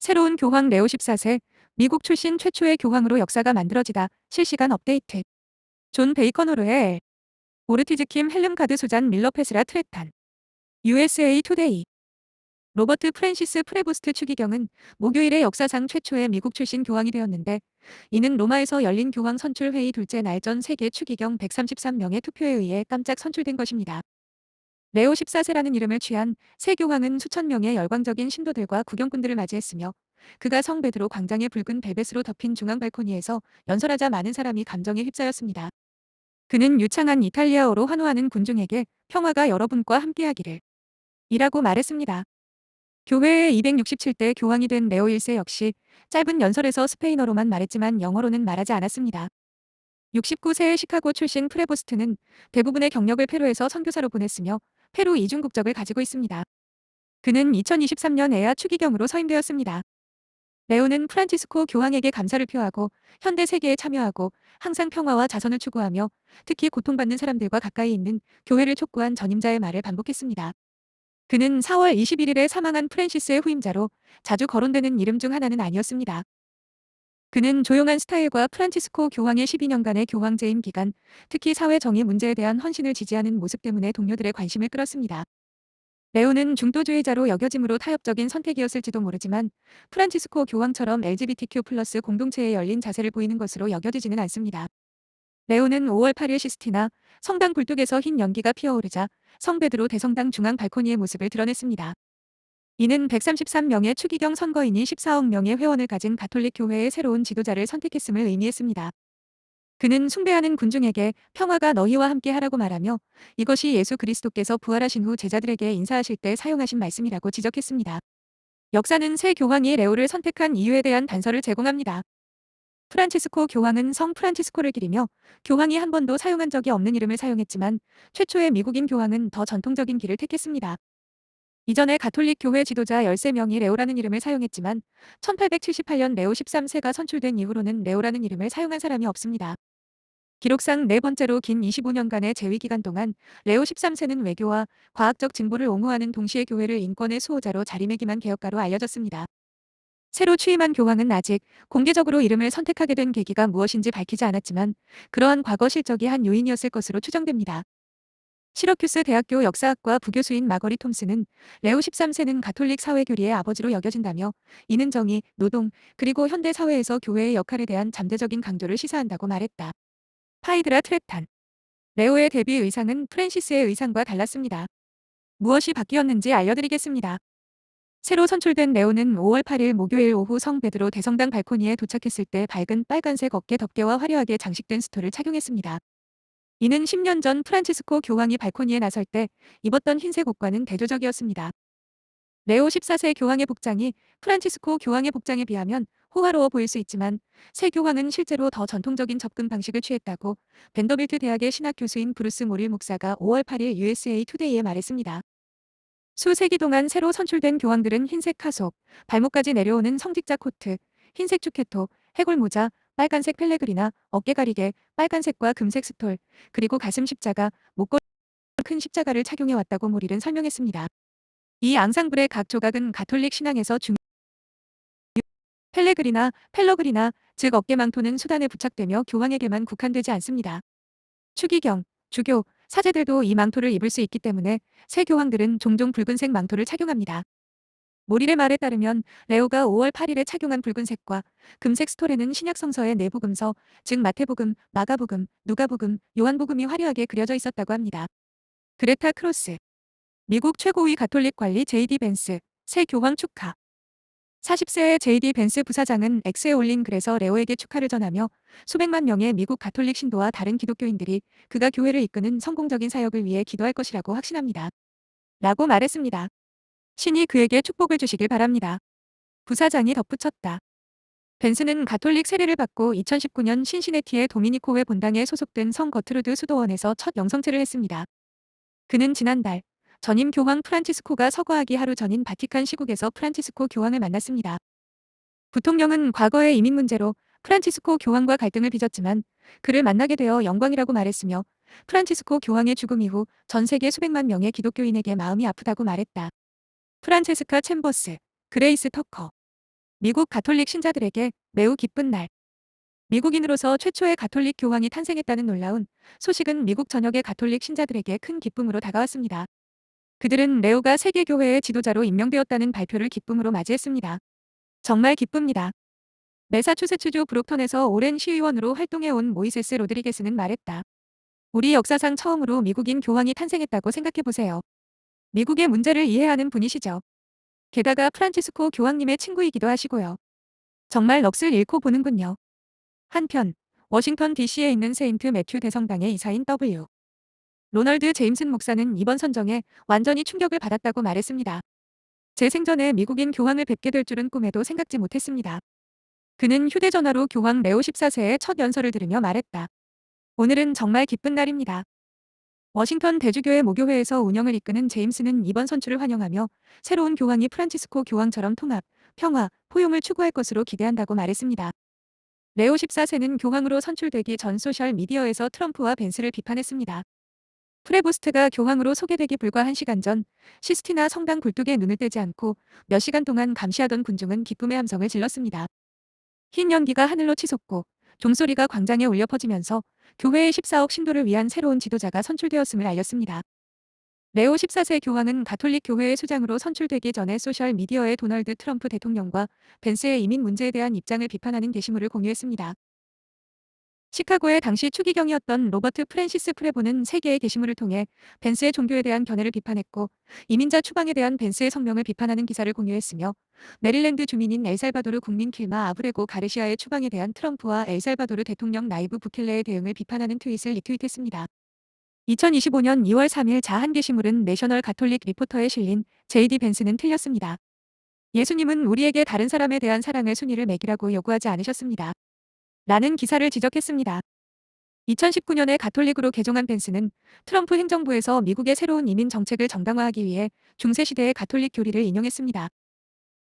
새로운 교황 레오 14세, 미국 출신 최초의 교황으로 역사가 만들어지다. 실시간 업데이트. 존 베이컨 호르의 오르티즈 킴 헬름 카드 수잔 밀러 페스라 트레탄. USA 투데이. 로버트 프랜시스 프레보스트 추기경은 목요일에 역사상 최초의 미국 출신 교황이 되었는데 이는 로마에서 열린 교황 선출 회의 둘째 날 전 세계 추기경 133명의 투표에 의해 깜짝 선출된 것입니다. 레오 14세라는 이름을 취한 새 교황은 수천 명의 열광적인 신도들과 구경꾼들을 맞이했으며 그가 성 베드로 광장의 붉은 벨벳으로 덮인 중앙 발코니에서 연설하자 많은 사람이 감정에 휩싸였습니다. 그는 유창한 이탈리아어로 환호하는 군중에게 평화가 여러분과 함께하기를 이라고 말했습니다. 교회의 267대 교황이 된 레오 1세 역시 짧은 연설에서 스페인어로만 말했지만 영어로는 말하지 않았습니다. 69세의 시카고 출신 프레보스트는 대부분의 경력을 페루에서 선교사로 보냈으며 페루 이중 국적을 가지고 있습니다. 그는 2023년 에아 추기경으로 서임되었습니다. 레오는 프란치스코 교황에게 감사를 표하고 현대 세계에 참여하고 항상 평화와 자선을 추구하며 특히 고통받는 사람들과 가까이 있는 교회를 촉구한 전임자의 말을 반복했습니다. 그는 4월 21일에 사망한 프랜시스의 후임자로 자주 거론되는 이름 중 하나는 아니었습니다. 그는 조용한 스타일과 프란치스코 교황의 12년간의 교황 재임 기간, 특히 사회 정의 문제에 대한 헌신을 지지하는 모습 때문에 동료들의 관심을 끌었습니다. 레오는 중도주의자로 여겨짐으로 타협적인 선택이었을지도 모르지만 프란치스코 교황처럼 LGBTQ 플러스 공동체에 열린 자세를 보이는 것으로 여겨지지는 않습니다. 레오는 5월 8일 시스티나 성당 굴뚝에서 흰 연기가 피어오르자 성베드로 대성당 중앙 발코니의 모습을 드러냈습니다. 이는 133명의 추기경 선거인이 14억 명의 회원을 가진 가톨릭 교회의 새로운 지도자를 선택했음을 의미했습니다. 그는 숭배하는 군중에게 평화가 너희와 함께 하라고 말하며 이것이 예수 그리스도께서 부활하신 후 제자들에게 인사하실 때 사용하신 말씀이라고 지적했습니다. 역사는 새 교황이 레오를 선택한 이유에 대한 단서를 제공합니다. 프란치스코 교황은 성 프란치스코를 기리며 교황이 한 번도 사용한 적이 없는 이름을 사용했지만 최초의 미국인 교황은 더 전통적인 길을 택했습니다. 이전에 가톨릭 교회 지도자 13명이 레오라는 이름을 사용했지만 1878년 레오 13세가 선출된 이후로는 레오라는 이름을 사용한 사람이 없습니다. 기록상 네 번째로 긴 25년간의 재위 기간 동안 레오 13세는 외교와 과학적 진보를 옹호하는 동시에 교회를 인권의 수호자로 자리매김한 개혁가로 알려졌습니다. 새로 취임한 교황은 아직 공개적으로 이름을 선택하게 된 계기가 무엇인지 밝히지 않았지만 그러한 과거 실적이 한 요인이었을 것으로 추정됩니다. 시러큐스 대학교 역사학과 부교수인 마거리 톰스는 레오 13세는 가톨릭 사회 교리의 아버지로 여겨진다며 이는 정의, 노동, 그리고 현대 사회에서 교회의 역할에 대한 잠재적인 강조를 시사한다고 말했다. 파이드라 트레탄 레오의 데뷔 의상은 프랜시스의 의상과 달랐습니다. 무엇이 바뀌었는지 알려드리겠습니다. 새로 선출된 레오는 5월 8일 목요일 오후 성 베드로 대성당 발코니에 도착했을 때 밝은 빨간색 어깨 덮개와 화려하게 장식된 스토를 착용했습니다. 이는 10년 전 프란치스코 교황이 발코니에 나설 때 입었던 흰색 옷과는 대조적이었습니다. 레오 14세 교황의 복장이 프란치스코 교황의 복장에 비하면 호화로워 보일 수 있지만 새 교황은 실제로 더 전통적인 접근 방식을 취했다고 벤더빌트 대학의 신학 교수인 브루스 모릴 목사가 5월 8일 USA 투데이에 말했습니다. 수세기 동안 새로 선출된 교황들은 흰색 카속, 발목까지 내려오는 성직자 코트, 흰색 주케토, 해골 모자, 빨간색 펠레그리나, 어깨 가리개, 빨간색과 금색 스톨, 그리고 가슴 십자가, 목걸이 큰 십자가를 착용해 왔다고 모릴은 설명했습니다. 이 앙상블의 각 조각은 가톨릭 신앙에서 중 펠레그리나, 펠러그리나, 즉 어깨망토는 수단에 부착되며 교황에게만 국한되지 않습니다. 추기경, 주교, 사제들도 이 망토를 입을 수 있기 때문에 새 교황들은 종종 붉은색 망토를 착용합니다. 모릴의 말에 따르면 레오가 5월 8일에 착용한 붉은색과 금색 스토레는 신약 성서의 내복음서, 즉 마태복음, 마가복음, 누가복음, 요한복음이 화려하게 그려져 있었다고 합니다. 그레타 크로스 미국 최고위 가톨릭 관리 제이디 벤스 새 교황 축하 40세의 제이디 벤스 부사장은 엑스에 올린 글에서 레오에게 축하를 전하며 수백만 명의 미국 가톨릭 신도와 다른 기독교인들이 그가 교회를 이끄는 성공적인 사역을 위해 기도할 것이라고 확신합니다. 라고 말했습니다. 신이 그에게 축복을 주시길 바랍니다. 부사장이 덧붙였다. 벤스는 가톨릭 세례를 받고 2019년 신시내티의 도미니코회 본당에 소속된 성 거트루드 수도원에서 첫 영성체를 했습니다. 그는 지난달 전임 교황 프란치스코가 서거하기 하루 전인 바티칸 시국에서 프란치스코 교황을 만났습니다. 부통령은 과거의 이민 문제로 프란치스코 교황과 갈등을 빚었지만 그를 만나게 되어 영광이라고 말했으며 프란치스코 교황의 죽음 이후 전 세계 수백만 명의 기독교인에게 마음이 아프다고 말했다. 프란체스카 챔버스, 그레이스 터커 미국 가톨릭 신자들에게 매우 기쁜 날. 미국인으로서 최초의 가톨릭 교황이 탄생했다는 놀라운 소식은 미국 전역의 가톨릭 신자들에게 큰 기쁨으로 다가왔습니다. 그들은 레오가 세계교회의 지도자로 임명되었다는 발표를 기쁨으로 맞이했습니다. 정말 기쁩니다. 메사추세츠주 브록턴에서 오랜 시의원으로 활동해온 모이세스 로드리게스는 말했다. 우리 역사상 처음으로 미국인 교황이 탄생했다고 생각해보세요. 미국의 문제를 이해하는 분이시죠. 게다가 프란치스코 교황님의 친구이기도 하시고요. 정말 넋을 잃고 보는군요. 한편 워싱턴 DC에 있는 세인트 매튜 대성당의 이사인 W. 로널드 제임슨 목사는 이번 선정에 완전히 충격을 받았다고 말했습니다. 제 생전에 미국인 교황을 뵙게 될 줄은 꿈에도 생각지 못했습니다. 그는 휴대전화로 교황 레오 14세의 첫 연설을 들으며 말했다. 오늘은 정말 기쁜 날입니다. 워싱턴 대주교회 모교회에서 운영을 이끄는 제임스는 이번 선출을 환영하며 새로운 교황이 프란치스코 교황처럼 통합, 평화, 포용을 추구할 것으로 기대한다고 말했습니다. 레오 14세는 교황으로 선출되기 전 소셜 미디어에서 트럼프와 벤스를 비판했습니다. 프레보스트가 교황으로 소개되기 불과 1시간 전 시스티나 성당 굴뚝에 눈을 떼지 않고 몇 시간 동안 감시하던 군중은 기쁨의 함성을 질렀습니다. 흰 연기가 하늘로 치솟고 종소리가 광장에 울려 퍼지면서 교회의 14억 신도를 위한 새로운 지도자가 선출되었음을 알렸습니다. 레오 14세 교황은 가톨릭 교회의 수장으로 선출되기 전에 소셜 미디어에 도널드 트럼프 대통령과 벤스의 이민 문제에 대한 입장을 비판하는 게시물을 공유했습니다. 시카고의 당시 추기경이었던 로버트 프랜시스 프레보는 세 개의 게시물을 통해 벤스의 종교에 대한 견해를 비판했고 이민자 추방에 대한 벤스의 성명을 비판하는 기사를 공유했으며 메릴랜드 주민인 엘살바도르 국민 킬마 아브레고 가르시아의 추방에 대한 트럼프와 엘살바도르 대통령 나이브 부켈레의 대응을 비판하는 트윗을 리트윗했습니다. 2025년 2월 3일 자한 게시물은 내셔널 가톨릭 리포터에 실린 제이디 벤스는 틀렸습니다. 예수님은 우리에게 다른 사람에 대한 사랑의 순위를 매기라고 요구하지 않으셨습니다. 라는 기사를 지적했습니다. 2019년에 가톨릭으로 개종한 벤스는 트럼프 행정부에서 미국의 새로운 이민 정책을 정당화하기 위해 중세시대의 가톨릭 교리를 인용했습니다.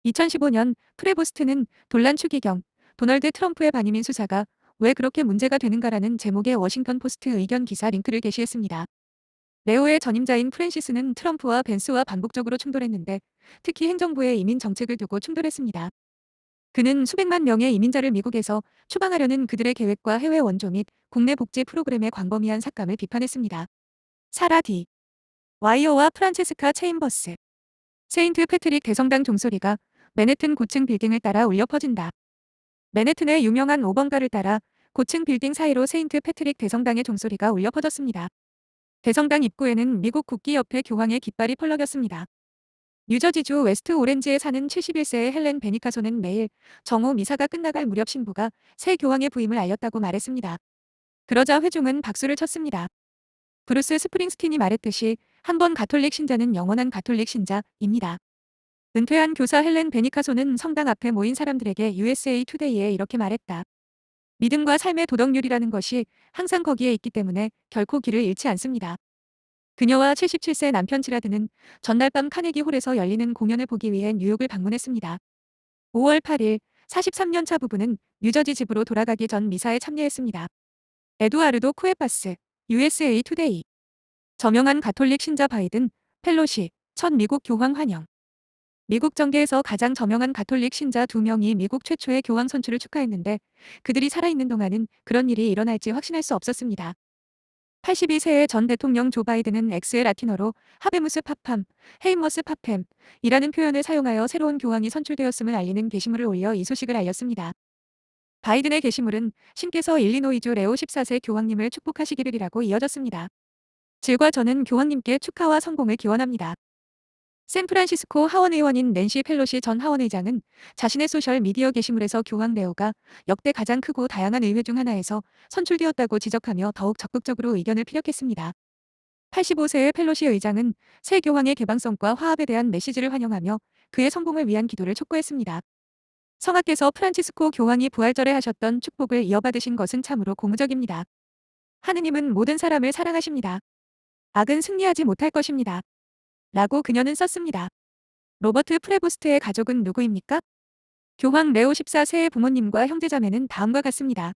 2015년 프레보스트는 돈란 추기경, 도널드 트럼프의 반이민 수사가 왜 그렇게 문제가 되는가라는 제목의 워싱턴 포스트 의견 기사 링크를 게시했습니다. 레오의 전임자인 프랜시스는 트럼프와 벤스와 반복적으로 충돌했는데 특히 행정부의 이민 정책을 두고 충돌했습니다. 그는 수백만 명의 이민자를 미국에서 추방하려는 그들의 계획과 해외 원조 및 국내 복지 프로그램의 광범위한 삭감을 비판했습니다. 사라 디. 와이어와 프란체스카 체인버스. 세인트 패트릭 대성당 종소리가 맨해튼 고층 빌딩을 따라 울려 퍼진다. 맨해튼의 유명한 5번가를 따라 고층 빌딩 사이로 세인트 패트릭 대성당의 종소리가 울려 퍼졌습니다. 대성당 입구에는 미국 국기협회 교황의 깃발이 펄럭였습니다. 뉴저지주 웨스트 오렌지에 사는 71세의 헬렌 베니카소는 매일 정오 미사가 끝나갈 무렵 신부가 새 교황의 부임을 알렸다고 말했습니다. 그러자 회중은 박수를 쳤습니다. 브루스 스프링스틴이 말했듯이 한 번 가톨릭 신자는 영원한 가톨릭 신자입니다. 은퇴한 교사 헬렌 베니카소는 성당 앞에 모인 사람들에게 USA 투데이에 이렇게 말했다. 믿음과 삶의 도덕률이라는 것이 항상 거기에 있기 때문에 결코 길을 잃지 않습니다. 그녀와 77세 남편 지라드는 전날 밤 카네기 홀에서 열리는 공연을 보기 위해 뉴욕을 방문했습니다. 5월 8일 43년 차 부부는 뉴저지 집으로 돌아가기 전 미사에 참여했습니다. 에두아르도 코에파스, USA 투데이. 저명한 가톨릭 신자 바이든, 펠로시, 첫 미국 교황 환영. 미국 정계에서 가장 저명한 가톨릭 신자 두 명이 미국 최초의 교황 선출을 축하했는데 그들이 살아있는 동안은 그런 일이 일어날지 확신할 수 없었습니다. 82세의 전 대통령 조 바이든은 엑스의 라틴어로 하베무스 파팜, 헤이머스 파팸 이라는 표현을 사용하여 새로운 교황이 선출되었음을 알리는 게시물을 올려 이 소식을 알렸습니다. 바이든의 게시물은 신께서 일리노이주 레오 14세 교황님을 축복하시기를이라고 이어졌습니다. 질과 저는 교황님께 축하와 성공을 기원합니다. 샌프란시스코 하원 의원인 낸시 펠로시 전 하원 의장은 자신의 소셜 미디어 게시물에서 교황 레오가 역대 가장 크고 다양한 의회 중 하나에서 선출되었다고 지적하며 더욱 적극적으로 의견을 피력했습니다. 85세의 펠로시 의장은 새 교황의 개방성과 화합에 대한 메시지를 환영하며 그의 성공을 위한 기도를 촉구했습니다. 성하께서 프란치스코 교황이 부활절에 하셨던 축복을 이어받으신 것은 참으로 고무적입니다. 하느님은 모든 사람을 사랑하십니다. 악은 승리하지 못할 것입니다. 라고 그녀는 썼습니다. 로버트 프레보스트의 가족은 누구입니까? 교황 레오 14세의 부모님과 형제자매는 다음과 같습니다.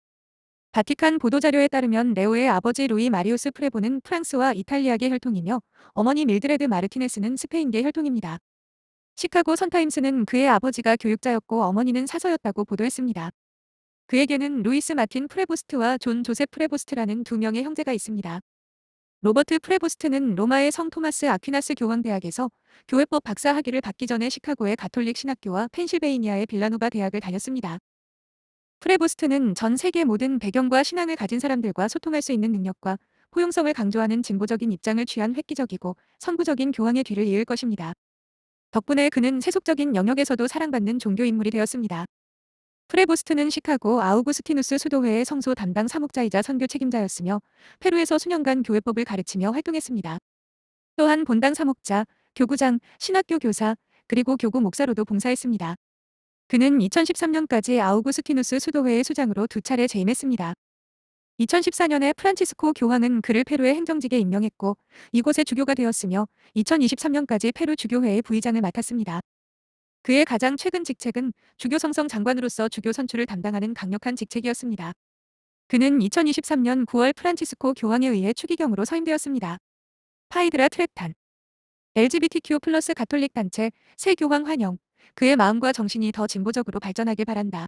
바티칸 보도자료에 따르면 레오의 아버지 루이 마리우스 프레보는 프랑스와 이탈리아계 혈통이며 어머니 밀드레드 마르티네스는 스페인계 혈통입니다. 시카고 선타임스는 그의 아버지가 교육자였고 어머니는 사서였다고 보도했습니다. 그에게는 루이스 마틴 프레보스트와 존 조셉 프레보스트라는 두 명의 형제가 있습니다. 로버트 프레보스트는 로마의 성 토마스 아퀴나스 교황 대학에서 교회법 박사 학위를 받기 전에 시카고의 가톨릭 신학교와 펜실베이니아의 빌라노바 대학을 다녔습니다. 프레보스트는 전 세계 모든 배경과 신앙을 가진 사람들과 소통할 수 있는 능력과 포용성을 강조하는 진보적인 입장을 취한 획기적이고 선구적인 교황의 뒤를 이을 것입니다. 덕분에 그는 세속적인 영역에서도 사랑받는 종교 인물이 되었습니다. 프레보스트는 시카고 아우구스티누스 수도회의 성소 담당 사목자이자 선교 책임자였으며 페루에서 수년간 교회법을 가르치며 활동했습니다. 또한 본당 사목자, 교구장, 신학교 교사, 그리고 교구 목사로도 봉사했습니다. 그는 2013년까지 아우구스티누스 수도회의 수장으로 두 차례 재임했습니다. 2014년에 프란치스코 교황은 그를 페루의 행정직에 임명했고 이곳의 주교가 되었으며 2023년까지 페루 주교회의 부의장을 맡았습니다. 그의 가장 최근 직책은 주교 성성 장관으로서 주교 선출을 담당하는 강력한 직책이었습니다. 그는 2023년 9월 프란치스코 교황에 의해 추기경으로 서임되었습니다. 파이드라 트레탄 LGBTQ 플러스 가톨릭 단체 새 교황 환영 그의 마음과 정신이 더 진보적으로 발전하길 바란다.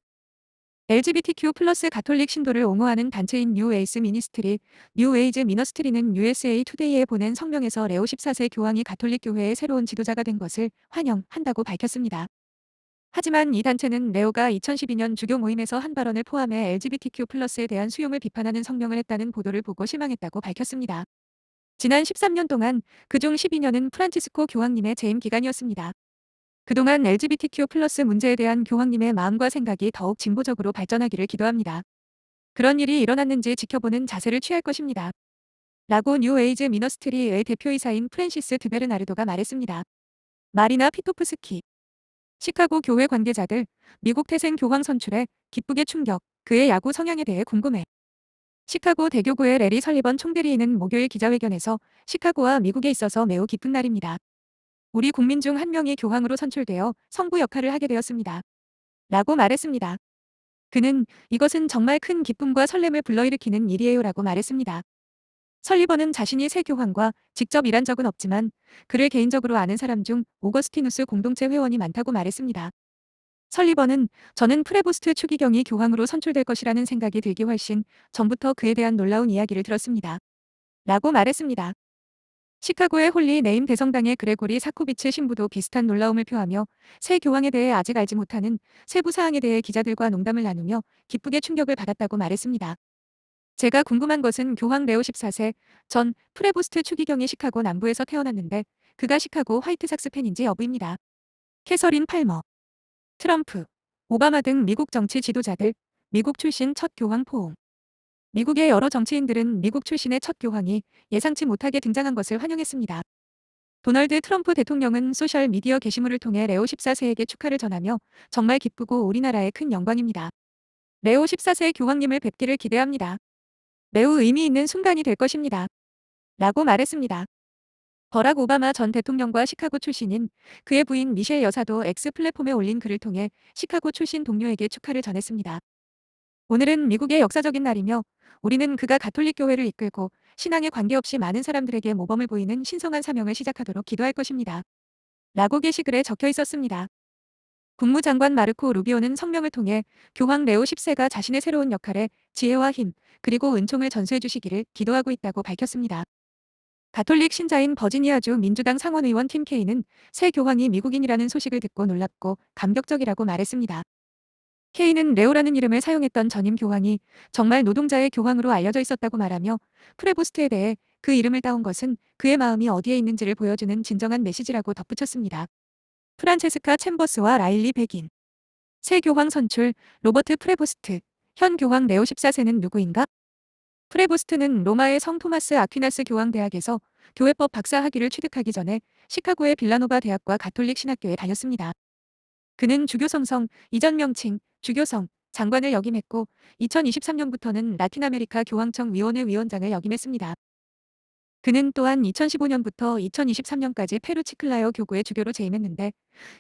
LGBTQ 플러스 가톨릭 신도를 옹호하는 단체인 뉴 에이스 미니스트리, 뉴 에이즈 미너스트리는 USA 투데이에 보낸 성명에서 레오 14세 교황이 가톨릭 교회의 새로운 지도자가 된 것을 환영한다고 밝혔습니다. 하지만 이 단체는 레오가 2012년 주교 모임에서 한 발언을 포함해 LGBTQ 플러스에 대한 수용을 비판하는 성명을 했다는 보도를 보고 실망했다고 밝혔습니다. 지난 13년 동안 그중 12년은 프란치스코 교황님의 재임 기간이었습니다. 그동안 LGBTQ 플러스 문제에 대한 교황님의 마음과 생각이 더욱 진보적으로 발전하기를 기도합니다. 그런 일이 일어났는지 지켜보는 자세를 취할 것입니다. 라고 뉴에이즈 미너스트리의 대표이사인 프랜시스 드베르나르도가 말했습니다. 마리나 피토프스키 시카고 교회 관계자들 미국 태생 교황 선출에 기쁘게 충격 그의 야구 성향에 대해 궁금해. 시카고 대교구의 레리 설리번 총대리인은 목요일 기자회견에서 시카고와 미국에 있어서 매우 기쁜 날입니다. 우리 국민 중 한 명이 교황으로 선출되어 성부 역할을 하게 되었습니다. 라고 말했습니다. 그는 이것은 정말 큰 기쁨과 설렘을 불러일으키는 일이에요 라고 말했습니다. 설리번은 자신이 새 교황과 직접 일한 적은 없지만 그를 개인적으로 아는 사람 중 오거스티누스 공동체 회원이 많다고 말했습니다. 설리번은 저는 프레보스트 추기경이 교황으로 선출될 것이라는 생각이 들기 훨씬 전부터 그에 대한 놀라운 이야기를 들었습니다. 라고 말했습니다. 시카고의 홀리 네임 대성당의 그레고리 사코비츠 신부도 비슷한 놀라움을 표하며 새 교황에 대해 아직 알지 못하는 세부 사항에 대해 기자들과 농담을 나누며 기쁘게 충격을 받았다고 말했습니다. 제가 궁금한 것은 교황 레오 14세 전 프레보스트 추기경이 시카고 남부에서 태어났는데 그가 시카고 화이트삭스 팬인지 여부입니다. 캐서린 팔머, 트럼프, 오바마 등 미국 정치 지도자들, 미국 출신 첫 교황 포옹. 미국의 여러 정치인들은 미국 출신의 첫 교황이 예상치 못하게 등장한 것을 환영했습니다. 도널드 트럼프 대통령은 소셜 미디어 게시물을 통해 레오 14세에게 축하를 전하며 정말 기쁘고 우리나라의 큰 영광입니다. 레오 14세 교황님을 뵙기를 기대합니다. 매우 의미 있는 순간이 될 것입니다. 라고 말했습니다. 버락 오바마 전 대통령과 시카고 출신인 그의 부인 미셸 여사도 X 플랫폼에 올린 글을 통해 시카고 출신 동료에게 축하를 전했습니다. 오늘은 미국의 역사적인 날이며 우리는 그가 가톨릭 교회를 이끌고 신앙에 관계없이 많은 사람들에게 모범을 보이는 신성한 사명을 시작하도록 기도할 것입니다. 라고 게시글에 적혀 있었습니다. 국무장관 마르코 루비오는 성명을 통해 교황 레오 10세가 자신의 새로운 역할에 지혜와 힘, 그리고 은총을 전수해 주시기를 기도하고 있다고 밝혔습니다. 가톨릭 신자인 버지니아주 민주당 상원의원 팀 케이는 새 교황이 미국인이라는 소식을 듣고 놀랍고 감격적이라고 말했습니다. 케이는 레오라는 이름을 사용했던 전임 교황이 정말 노동자의 교황으로 알려져 있었다고 말하며 프레보스트에 대해 그 이름을 따온 것은 그의 마음이 어디에 있는지를 보여주는 진정한 메시지라고 덧붙였습니다. 프란체스카 챔버스와 라일리 백인 새 교황 선출 로버트 프레보스트 현 교황 레오 14세는 누구인가? 프레보스트는 로마의 성 토마스 아퀴나스 교황대학에서 교회법 박사 학위를 취득하기 전에 시카고의 빌라노바 대학과 가톨릭 신학교에 다녔습니다. 그는 주교성성, 이전 명칭, 주교성, 장관을 역임했고 2023년부터는 라틴 아메리카 교황청 위원회 위원장을 역임했습니다. 그는 또한 2015년부터 2023년까지 페루 치클라요 교구의 주교로 재임했는데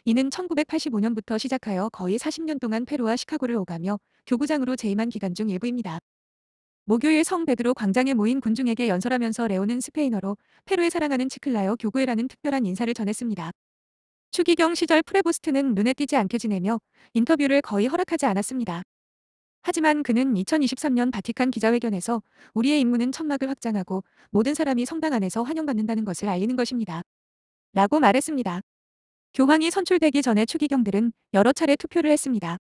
이는 1985년부터 시작하여 거의 40년 동안 페루와 시카고를 오가며 교구장으로 재임한 기간 중 일부입니다. 목요일 성 베드로 광장에 모인 군중에게 연설하면서 레오는 스페인어로 페루에 사랑하는 치클라요 교구에라는 특별한 인사를 전했습니다. 추기경 시절 프레보스트는 눈에 띄지 않게 지내며 인터뷰를 거의 허락하지 않았습니다. 하지만 그는 2023년 바티칸 기자회견에서 우리의 임무는 천막을 확장하고 모든 사람이 성당 안에서 환영받는다는 것을 알리는 것입니다. 라고 말했습니다. 교황이 선출되기 전에 추기경들은 여러 차례 투표를 했습니다.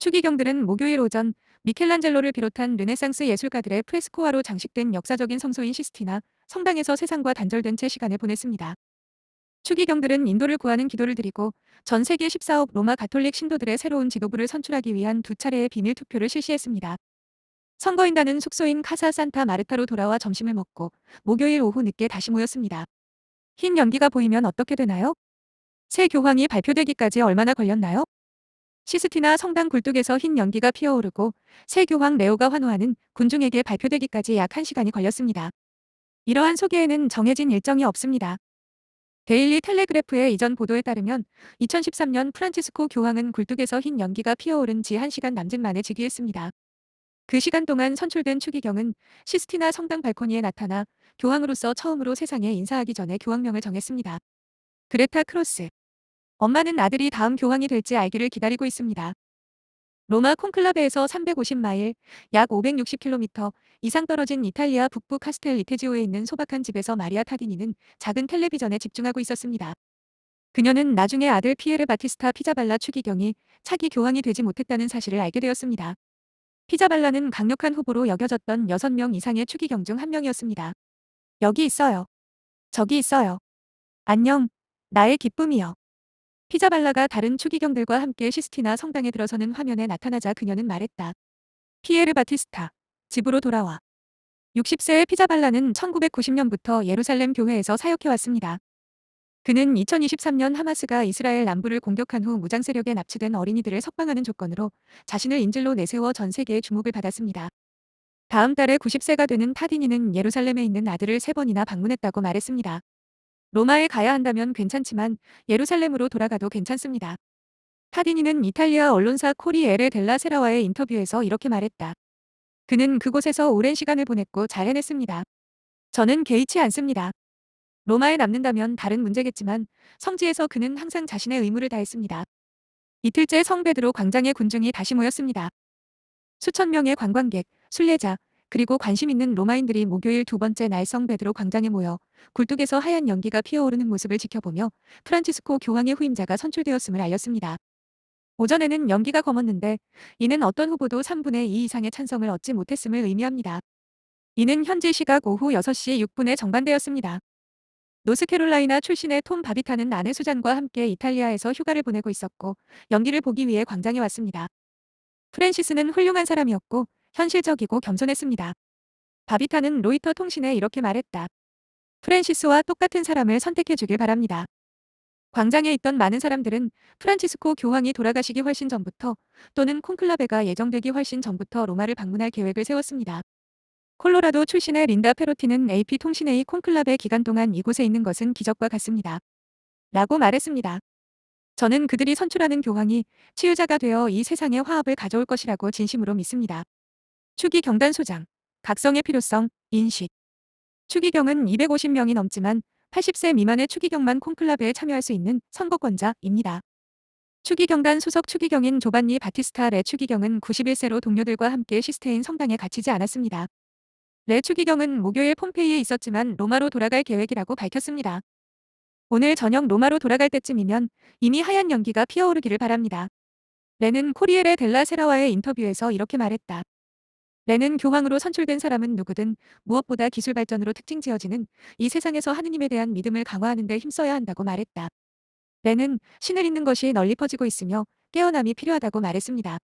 추기경들은 목요일 오전 미켈란젤로를 비롯한 르네상스 예술가들의 프레스코화로 장식된 역사적인 성소인 시스티나 성당에서 세상과 단절된 채 시간을 보냈습니다. 추기경들은 인도를 구하는 기도를 드리고 전 세계 14억 로마 가톨릭 신도들의 새로운 지도부를 선출하기 위한 두 차례의 비밀 투표를 실시했습니다. 선거인단은 숙소인 카사 산타 마르타로 돌아와 점심을 먹고 목요일 오후 늦게 다시 모였습니다. 흰 연기가 보이면 어떻게 되나요? 새 교황이 발표되기까지 얼마나 걸렸나요? 시스티나 성당 굴뚝에서 흰 연기가 피어오르고 새 교황 레오가 환호하는 군중에게 발표되기까지 약 1시간이 걸렸습니다. 이러한 소개에는 정해진 일정이 없습니다. 데일리 텔레그래프의 이전 보도에 따르면 2013년 프란치스코 교황은 굴뚝에서 흰 연기가 피어오른 지 1시간 남짓 만에 즉위했습니다. 그 시간 동안 선출된 추기경은 시스티나 성당 발코니에 나타나 교황으로서 처음으로 세상에 인사하기 전에 교황명을 정했습니다. 그레타 크로스 엄마는 아들이 다음 교황이 될지 알기를 기다리고 있습니다. 로마 콘클라베에서 350마일, 약 560km 이상 떨어진 이탈리아 북부 카스텔 리테지오에 있는 소박한 집에서 마리아 타디니는 작은 텔레비전에 집중하고 있었습니다. 그녀는 나중에 아들 피에르 바티스타 피자발라 추기경이 차기 교황이 되지 못했다는 사실을 알게 되었습니다. 피자발라는 강력한 후보로 여겨졌던 6명 이상의 추기경 중 한 명이었습니다. 여기 있어요. 저기 있어요. 안녕. 나의 기쁨이요. 피자발라가 다른 추기경들과 함께 시스티나 성당에 들어서는 화면에 나타나자 그녀는 말했다. 피에르 바티스타. 집으로 돌아와. 60세의 피자발라는 1990년부터 예루살렘 교회에서 사역해왔습니다. 그는 2023년 하마스가 이스라엘 남부를 공격한 후 무장 세력에 납치된 어린이들을 석방하는 조건으로 자신을 인질로 내세워 전 세계의 주목을 받았습니다. 다음 달에 90세가 되는 타디니는 예루살렘에 있는 아들을 세 번이나 방문했다고 말했습니다. 로마에 가야 한다면 괜찮지만 예루살렘으로 돌아가도 괜찮습니다. 타디니는 이탈리아 언론사 코리에레 델라 세라와의 인터뷰에서 이렇게 말했다. 그는 그곳에서 오랜 시간을 보냈고 잘 해냈습니다. 저는 개의치 않습니다. 로마에 남는다면 다른 문제겠지만 성지에서 그는 항상 자신의 의무를 다했습니다. 이틀째 성베드로 광장에 군중이 다시 모였습니다. 수천 명의 관광객, 순례자, 그리고 관심 있는 로마인들이 목요일 두 번째 날 성베드로 광장에 모여 굴뚝에서 하얀 연기가 피어오르는 모습을 지켜보며 프란치스코 교황의 후임자가 선출되었음을 알렸습니다. 오전에는 연기가 검었는데 이는 어떤 후보도 3분의 2 이상의 찬성을 얻지 못했음을 의미합니다. 이는 현지 시각 오후 6시 6분에 정반되었습니다. 노스캐롤라이나 출신의 톰 바비타는 아내 수잔과 함께 이탈리아에서 휴가를 보내고 있었고 연기를 보기 위해 광장에 왔습니다. 프랜시스는 훌륭한 사람이었고 현실적이고 겸손했습니다. 바비타는 로이터 통신에 이렇게 말했다. 프랜시스와 똑같은 사람을 선택해 주길 바랍니다. 광장에 있던 많은 사람들은 프란치스코 교황이 돌아가시기 훨씬 전부터 또는 콘클라베가 예정되기 훨씬 전부터 로마를 방문할 계획을 세웠습니다. 콜로라도 출신의 린다 페로티는 AP통신의 콘클라베 기간 동안 이곳에 있는 것은 기적과 같습니다. 라고 말했습니다. 저는 그들이 선출하는 교황이 치유자가 되어 이 세상에 화합을 가져올 것이라고 진심으로 믿습니다. 추기 경단 소장, 각성의 필요성, 인식. 추기경은 250명이 넘지만 80세 미만의 추기경만 콘클라베에 참여할 수 있는 선거권자입니다. 추기경단 소속 추기경인 조반니 바티스타 레 추기경은 91세로 동료들과 함께 시스테인 성당에 갇히지 않았습니다. 레 추기경은 목요일 폼페이에 있었지만 로마로 돌아갈 계획이라고 밝혔습니다. 오늘 저녁 로마로 돌아갈 때쯤이면 이미 하얀 연기가 피어오르기를 바랍니다. 레는 코리에레 델라 세라와의 인터뷰에서 이렇게 말했다. 레는 교황으로 선출된 사람은 누구든 무엇보다 기술 발전으로 특징 지어지는 이 세상에서 하느님에 대한 믿음을 강화하는 데 힘써야 한다고 말했다. 레는 신을 잇는 것이 널리 퍼지고 있으며 깨어남이 필요하다고 말했습니다.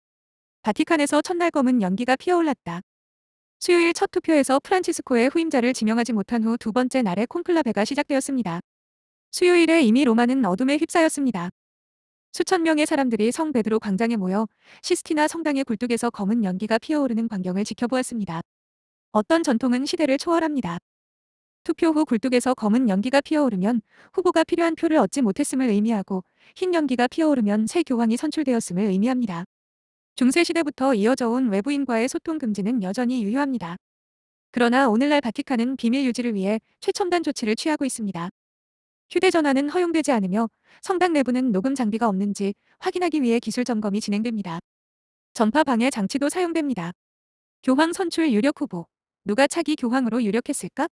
바티칸에서 첫날 검은 연기가 피어올랐다. 수요일 첫 투표에서 프란치스코의 후임자를 지명하지 못한 후 두 번째 날에 콘클라베가 시작되었습니다. 수요일에 이미 로마는 어둠에 휩싸였습니다. 수천 명의 사람들이 성 베드로 광장에 모여 시스티나 성당의 굴뚝에서 검은 연기가 피어오르는 광경을 지켜보았습니다. 어떤 전통은 시대를 초월합니다. 투표 후 굴뚝에서 검은 연기가 피어오르면 후보가 필요한 표를 얻지 못했음을 의미하고 흰 연기가 피어오르면 새 교황이 선출되었음을 의미합니다. 중세시대부터 이어져 온 외부인과의 소통 금지는 여전히 유효합니다. 그러나 오늘날 바티칸은 비밀 유지를 위해 최첨단 조치를 취하고 있습니다. 휴대전화는 허용되지 않으며 성당 내부는 녹음 장비가 없는지 확인하기 위해 기술 점검이 진행됩니다. 전파 방해 장치도 사용됩니다. 교황 선출 유력 후보. 누가 차기 교황으로 유력했을까?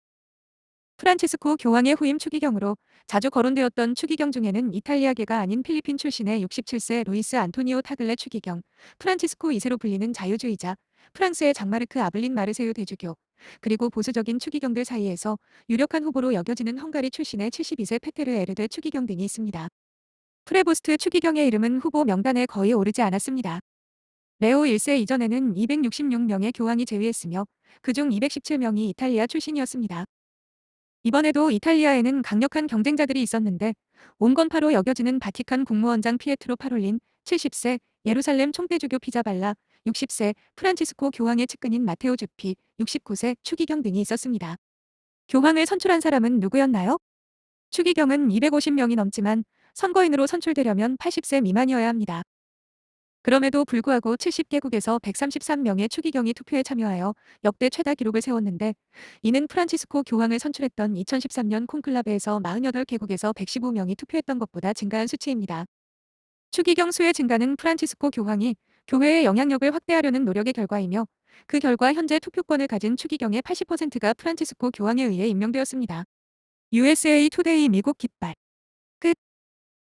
프란치스코 교황의 후임 추기경으로 자주 거론되었던 추기경 중에는 이탈리아계가 아닌 필리핀 출신의 67세 루이스 안토니오 타글레 추기경, 프란치스코 2세로 불리는 자유주의자, 프랑스의 장마르크 아블린 마르세유 대주교, 그리고 보수적인 추기경들 사이에서 유력한 후보로 여겨지는 헝가리 출신의 72세 페테르 에르데 추기경 등이 있습니다. 프레보스트 추기경의 이름은 후보 명단에 거의 오르지 않았습니다. 레오 1세 이전에는 266명의 교황이 제위했으며 그중 217명이 이탈리아 출신이었습니다. 이번에도 이탈리아에는 강력한 경쟁자들이 있었는데 온건파로 여겨지는 바티칸 국무원장 피에트로 파롤린 70세, 예루살렘 총대주교 피자발라 60세, 프란치스코 교황의 측근인 마테오 주피 69세, 추기경 등이 있었습니다. 교황을 선출한 사람은 누구였나요? 추기경은 250명이 넘지만 선거인으로 선출되려면 80세 미만이어야 합니다. 그럼에도 불구하고 70개국에서 133명의 추기경이 투표에 참여하여 역대 최다 기록을 세웠는데 이는 프란치스코 교황을 선출했던 2013년 콘클라베에서 48개국에서 115명이 투표했던 것보다 증가한 수치입니다. 추기경 수의 증가는 프란치스코 교황이 교회의 영향력을 확대하려는 노력의 결과이며 그 결과 현재 투표권을 가진 추기경의 80%가 프란치스코 교황에 의해 임명되었습니다. USA 투데이 미국 깃발